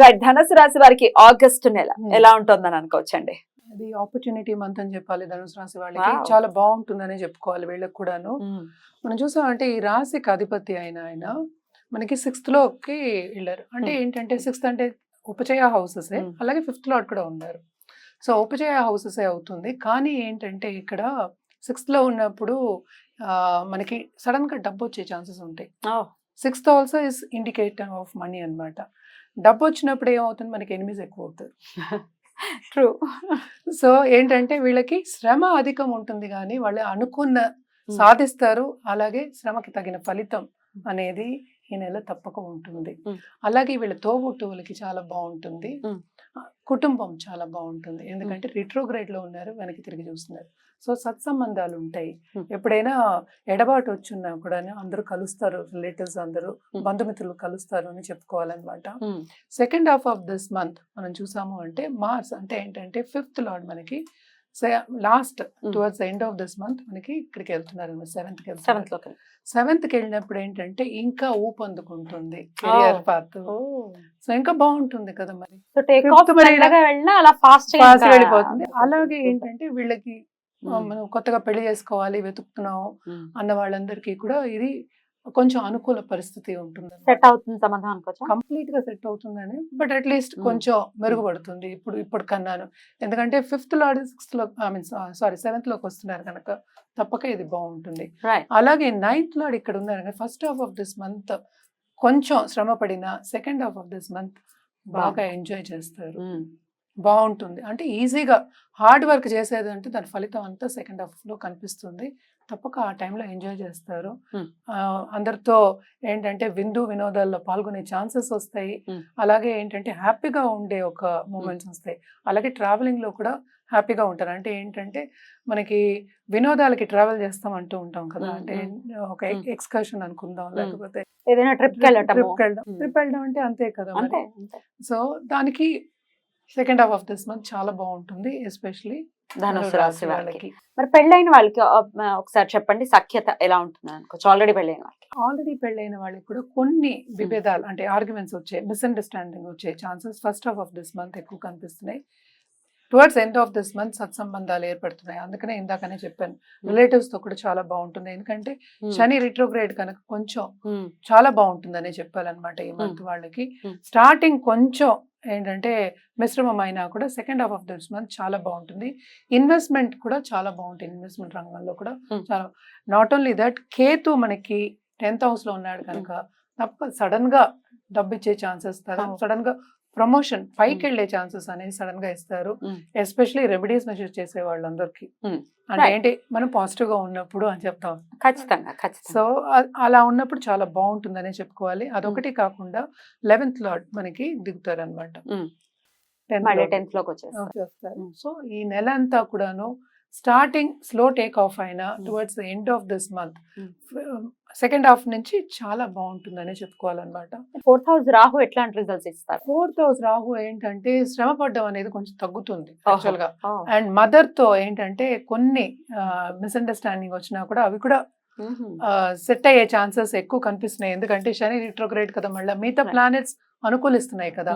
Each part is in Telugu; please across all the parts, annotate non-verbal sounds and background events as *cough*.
రైట్ ధనుసు రాశి వారికి ఆగస్ట్ నెల. Hmm. ఎలా ఉంటుందని అనుకోవచ్చండి? అది ఆపర్చునిటీ మంత్ అని చెప్పాలి ధనుసు రాశి వాళ్ళకి. చాలా బాగుంటుందని చెప్పుకోవాలి వీళ్ళకి కూడాను. మనం చూసామంటే ఈ రాశికి అధిపతి అయిన ఆయన మనకి సిక్స్త్లోకి వెళ్ళారు. అంటే Hmm. ఏంటంటే సిక్స్త్ అంటే ఉపచయ హౌసెస్ Hmm. అలాగే ఫిఫ్త్లో కూడా ఉన్నారు. సో ఉపచయ హౌసెస్ అవుతుంది. కానీ ఏంటంటే ఇక్కడ సిక్స్త్లో ఉన్నప్పుడు మనకి సడన్గా డబ్బు వచ్చే ఛాన్సెస్ ఉంటాయి. Sixth also is indicator of money అన్నమాట. డబ్బు వచ్చినప్పుడు ఏమవుతుంది? మనకి ఎనిమిస్ ఎక్కువ అవుతారు ట్రూ సో ఏంటంటే వీళ్ళకి శ్రమ అధికం ఉంటుంది కానీ వాళ్ళు అనుకున్న సాధిస్తారు. అలాగే శ్రమకి తగిన ఫలితం అనేది ఈ నెల తప్పక ఉంటుంది. అలాగే వీళ్ళ తోబుట్టువులకి చాలా బాగుంటుంది. కుటుంబం చాలా బాగుంటుంది ఎందుకంటే రిట్రోగ్రేడ్లో ఉన్నారు వెనక్కి తిరిగి చూస్తున్నారు సో సత్సంబంధాలు ఉంటాయి. ఎప్పుడైనా ఎడబాటు వచ్చినా కూడా అందరూ కలుస్తారు రిలేటివ్స్ అందరూ. బంధుమిత్రులు కలుస్తారు అని చెప్పుకోవాలన్నమాట second half of this month మనం చూసాము అంటే మార్స్ అంటే ఏంటంటే ఫిఫ్త్ లార్డ్ మనకి last. Towards end of this month మనకి ఇక్కడికి వెళ్తున్నారు సెవెంత్ సెవెంత్లోకి. సెవెంత్కి వెళ్ళినప్పుడు ఏంటంటే ఇంకా ఊపందుకుంటుంది కెరియర్ పాత్ సో ఇంకా బాగుంటుంది కదా మరి. అలా ఫాస్ట్ ఫాస్ట్ వెళ్ళిపోతుంది. అలాగే ఏంటంటే వీళ్ళకి మనం కొత్తగా పెళ్ళి చేసుకోవాలి వెతుకుతున్నాం అన్న వాళ్ళందరికీ కూడా ఇది కొంచెం అనుకూల పరిస్థితి ఉంటుంది సెట్ అవుతుంది అనుకోవచ్చా? కంప్లీట్గా సెట్ అవుతుందని బట్ అట్లీస్ట్. కొంచెం మెరుగుపడుతుంది ఇప్పుడు ఇప్పుడు కన్నాను ఎందుకంటే ఫిఫ్త్లో సిక్స్త్లో ఐ మీన్ సారీ సెవెంత్లోకి వస్తున్నారు కనుక తప్పక ఇది బాగుంటుంది. అలాగే నైన్త్లో ఇక్కడ ఉన్నారు first half of this month కొంచెం శ్రమ పడిన second half of this month బాగా ఎంజాయ్ చేస్తారు. బాగుంటుంది. అంటే ఈజీగా హార్డ్ వర్క్ చేసేది అంటే దాని ఫలితం అంతా సెకండ్ హాఫ్లో కనిపిస్తుంది. తప్పక ఆ టైంలో ఎంజాయ్ చేస్తారు. ఆ, అందరితో ఏంటంటే విందు వినోదాల్లో పాల్గొనే ఛాన్సెస్ వస్తాయి. అలాగే ఏంటంటే హ్యాపీగా ఉండే ఒక మూమెంట్స్ వస్తాయి. అలాగే ట్రావెలింగ్లో కూడా హ్యాపీగా ఉంటారు. అంటే ఏంటంటే మనకి వినోదాలకి ట్రావెల్ చేస్తాం అంటూ ఉంటాం కదా. అంటే ఒక. ఎక్స్కర్షన్ అనుకుందాం. లేకపోతే ఏదైనా ట్రిప్ ట్రిప్ వెళ్ళడం. ట్రిప్ వెళ్ళడం అంటే అంతే కదా సో దానికి second half of this month చాలా బాగుంటుంది ఎస్పెషలీ ధనుసు రాశి వాళ్ళకి. మరి పెళ్ళైన వాళ్ళకి ఒకసారి చెప్పండి సఖ్యత ఎలా ఉంటుంది అనుకోవచ్చు ఆల్రెడీ పెళ్ళైన వాళ్ళకి. ఆల్రెడీ పెళ్ళైన వాళ్ళకి కూడా కొన్ని విభేదాలు అంటే ఆర్గ్యుమెంట్స్ వచ్చే మిస్అండర్స్టాండింగ్ వచ్చే chances first half of this month ఎక్కువ కనిపిస్తున్నాయి. Towards end of this month సత్సంబంధాలు ఏర్పడుతున్నాయి. అందుకనే ఇందాకనే చెప్పాను రిలేటివ్స్తో కూడా చాలా బాగుంటుంది. ఎందుకంటే శని రిట్రోగ్రేడ్ కనుక కొంచెం చాలా బాగుంటుందనే చెప్పాలన్నమాట ఈ మంత్ వాళ్ళకి. స్టార్టింగ్ కొంచెం ఏంటంటే మిశ్రమం అయినా కూడా second half of this month చాలా బాగుంటుంది ఇన్వెస్ట్మెంట్ కూడా చాలా బాగుంటుంది ఇన్వెస్ట్మెంట్ రంగంలో కూడా. చాలా నాట్ ఓన్లీ దట్ కేతు మనకి టెన్త్ హౌస్లో ఉన్నాడు కనుక తప్ప సడన్గా డబ్బు ఇచ్చే ఛాన్సెస్ Oh. ప్రమోషన్ పైకి. వెళ్ళే ఛాన్సెస్ అనేది సడన్గా ఇస్తారు. ఎస్పెషలీ రెమెడీస్ మెజర్ చేసే వాళ్ళందరికీ. అంటే. ఏంటి మనం పాజిటివ్గా ఉన్నప్పుడు అని చెప్తాం ఖచ్చితంగా సో అలా ఉన్నప్పుడు చాలా బాగుంటుందనే చెప్పుకోవాలి అదొకటి కాకుండా లెవెన్త్ లార్డ్ మనకి దిగుతారు అనమాట టెన్త్లోకి వచ్చేస్తారు చేస్తారు. సో ఈ నెల అంతా కూడాను స్టార్టింగ్ స్లో టేక్ ఆఫ్ అయినా. Towards the end of this month. Second half నుంచి చాలా బాగుంటుందనే చెప్పుకోవాలన్నమాట. ఫోర్త్ హౌస్ రాహు ఎట్లాంటి రిజల్ట్స్ ఇస్తారు? ఫోర్త్ హౌస్ రాహు ఏంటంటే శ్రమ పడ్డం అనేది కొంచెం తగ్గుతుంది. యాక్చువల్గా. అండ్ మదర్తో ఏంటంటే కొన్ని మిస్అండర్స్టాండింగ్ వచ్చినా కూడా అవి కూడా. సెట్ అయ్యే ఛాన్సెస్ ఎక్కువ కనిపిస్తున్నాయి. ఎందుకంటే శని రిట్రోగ్రేడ్ కదా మళ్ళీ. మిగతా. ప్లానెట్స్ అనుకూలిస్తున్నాయి కదా.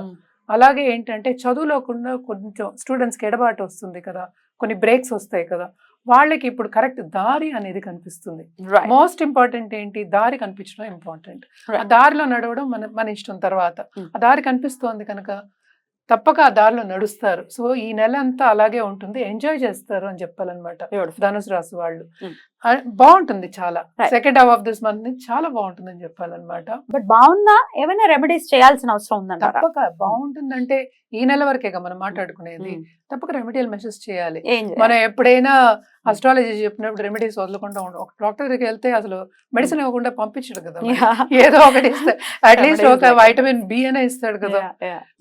అలాగే ఏంటంటే చదువులోకుండా కొంచెం స్టూడెంట్స్కి ఎడబాటు వస్తుంది కదా. కొన్ని బ్రేక్స్ వస్తాయి కదా. వాళ్ళకి ఇప్పుడు కరెక్ట్ దారి అనేది కనిపిస్తుంది. మోస్ట్ ఇంపార్టెంట్ ఏంటి దారి కనిపించడం ఇంపార్టెంట్ ఆ. దారిలో నడవడం మన మన ఇష్టం తర్వాత Hmm. ఆ దారి కనిపిస్తోంది కనుక తప్పక ఆ దారిలో నడుస్తారు సో ఈ నెల అంతా అలాగే ఉంటుంది ఎంజాయ్ చేస్తారు అని చెప్పాలన్నమాట. ధనుసు రాశి వాళ్ళు Hmm. బాగుంటుంది చాలా. Second half of this month చాలా బాగుంటుందని చెప్పాలన్నమాట బట్ బాగున్నా ఏమైనా రెమెడీస్ చేయాల్సిన అవసరం ఉందంటారా తప్పక బాగుంటుందంటే ఈ నెల వరకేగా మనం మాట్లాడుకునేది ఉమ్. తప్పక రెమెడియల్ మెసేజ్ చేయాలి? మనం ఎప్పుడైనా అస్ట్రాలజీ చెప్పినప్పుడు రెమెడీస్ వదలకుండా ఉండవు ఒక డాక్టర్ దగ్గరికి వెళ్తే అసలు మెడిసిన్ ఇవ్వకుండా పంపించడు కదా. ఏదో ఒకటి ఇస్తాడు అట్లీస్ట్ ఒక వైటమిన్ బి అనే ఇస్తాడు కదా.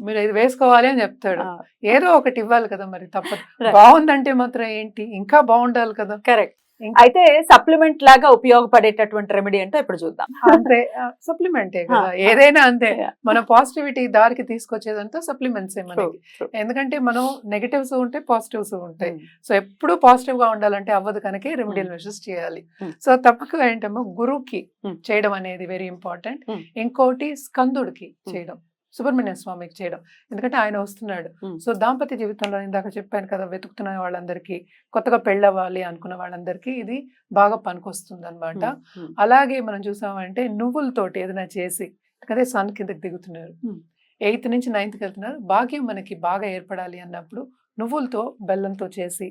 మీరు ఇది వేసుకోవాలి అని చెప్తాడు. Ah, ఏదో ఒకటి ఇవ్వాలి కదా మరి తప్పదు. బాగుందంటే మాత్రం ఏంటి? ఇంకా బాగుండాలి కదా. కరెక్ట్ అయితే సప్లిమెంట్ లాగా ఉపయోగపడేటటువంటి రెమెడీ అంటే ఇప్పుడు చూద్దాం అంతే సప్లిమెంటే కదా. ఏదైనా అంతే. మన పాజిటివిటీ దారికి తీసుకొచ్చేదంతా సప్లిమెంట్స్ మనకి. ఎందుకంటే మనం నెగటివ్స్ ఉంటాయి పాజిటివ్స్ ఉంటాయి సో ఎప్పుడు పాజిటివ్గా ఉండాలంటే అవ్వదు కనుక రెమెడియల్. మెషర్స్ చేయాలి. సో తప్పక ఏంటమ్మో గురువుకి. చేయడం అనేది వెరీ ఇంపార్టెంట్. ఇంకోటి స్కందుడికి చేయడం సుబ్రహ్మణ్య స్వామికి చేయడం. ఎందుకంటే ఆయన వస్తున్నాడు. సో దాంపత్య జీవితంలో ఇందాక చెప్పాను కదా వెతుకుతున్న వాళ్ళందరికీ కొత్తగా పెళ్ళవ్వాలి అనుకున్న వాళ్ళందరికీ ఇది బాగా పనికొస్తుంది అనమాట. అలాగే మనం చూసామంటే నువ్వులతోటి ఏదైనా చేసి అదే సన్ కిందకి దిగుతున్నారు. ఎయిత్ నుంచి నైన్త్కి వెళ్తున్నారు. భాగ్యం మనకి బాగా ఏర్పడాలి అన్నప్పుడు నువ్వులతో బెల్లంతో చేసి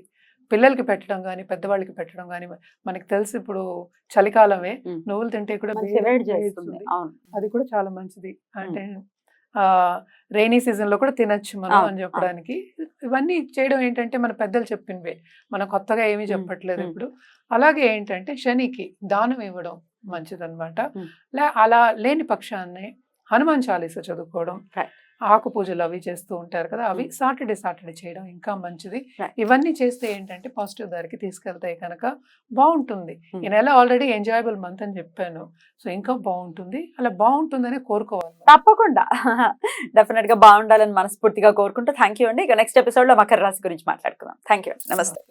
పిల్లలకి పెట్టడం కానీ పెద్దవాళ్ళకి పెట్టడం కానీ మనకి తెలిసి ఇప్పుడు చలికాలమే. నువ్వులు తింటే కూడా అది కూడా చాలా మంచిది. అంటే రైనీ సీజన్లో కూడా తినొచ్చు మనం అని చెప్పడానికి ఇవన్నీ చేయడం ఏంటంటే మన పెద్దలు చెప్పినవే మనం కొత్తగా ఏమీ. చెప్పట్లేదు. ఇప్పుడు అలాగే ఏంటంటే శనికి దానం ఇవ్వడం మంచిదన్నమాట. లే అలా లేని పక్షాన్ని హనుమాన్ చాలీస చదువుకోవడం. ఆకు పూజలు అవి చేస్తూ ఉంటారు కదా అవి సాటర్డే సాటర్డే చేయడం ఇంకా మంచిది. ఇవన్నీ చేస్తే ఏంటంటే పాజిటివ్ దారికి తీసుకెళ్తాయి కనుక బాగుంటుంది. ఈ నెల ఆల్రెడీ ఎంజాయబుల్ మంత్ అని చెప్పాను. సో ఇంకా బాగుంటుంది. అలా బాగుంటుందని కోరుకోవాలి. తప్పకుండా. *laughs* డెఫినెట్గా బాగుండాలని మనస్ఫూర్తిగా కోరుకుంటూ థ్యాంక్ యూ అండి. ఇక నెక్స్ట్ ఎపిసోడ్లో మకర రాశి గురించి మాట్లాడుకుందాం. థ్యాంక్ యూ నమస్తే.